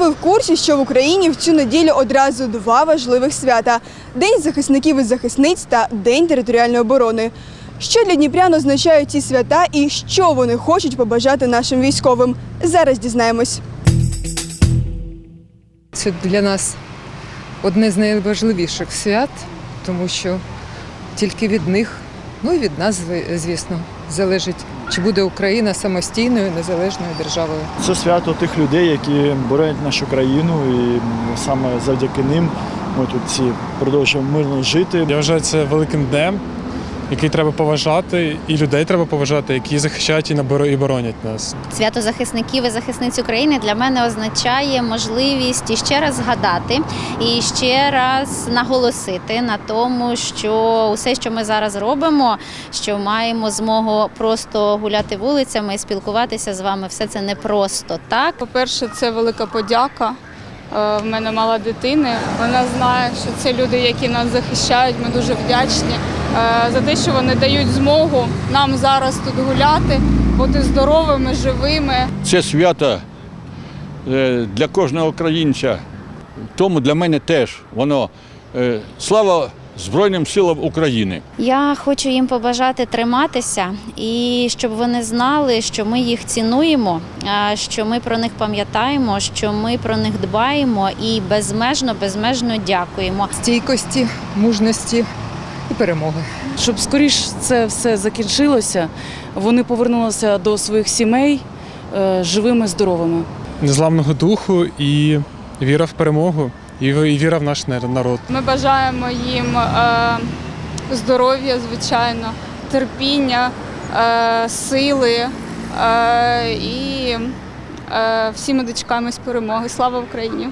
ви в курсі, що в Україні в цю неділю одразу два важливих свята: День захисників і захисниць та День територіальної оборони. Що для Дніпрян означають ці свята і що вони хочуть побажати нашим військовим? Зараз дізнаємось. Це для нас одне з найважливіших свят, тому що тільки від них, ну і від нас, звісно, залежить, чи буде Україна самостійною незалежною державою. Це свято тих людей, які боронять нашу країну, і саме завдяки ним ми тут всі продовжуємо мирно жити. Я вважаю це великим днем, який треба поважати, і людей треба поважати, які захищають і наборо- і боронять нас. Свято захисників і захисниць України для мене означає можливість іще раз згадати і ще раз наголосити на тому, що усе, що ми зараз робимо, що маємо змогу просто гуляти вулицями і спілкуватися з вами, все це не просто так. По-перше, це велика подяка. Е, В мене мала дитина. Вона знає, що це люди, які нас захищають. Ми дуже вдячні е, за те, що вони дають змогу нам зараз тут гуляти, бути здоровими, живими. Це свято е, для кожного українця. Тому для мене теж воно слава Збройним силам України. Я хочу їм побажати триматися і щоб вони знали, що ми їх цінуємо, що ми про них пам'ятаємо, що ми про них дбаємо і безмежно, безмежно дякуємо. Стійкості, мужності і перемоги. щоб скоріш це все закінчилося, вони повернулися до своїх сімей е, живими, здоровими. Незламного духу і віра в перемогу, і віра в наш народ. Ми бажаємо їм е, здоров'я, звичайно, терпіння, е, сили е, і всі ми дочекаємось перемоги. Слава Україні!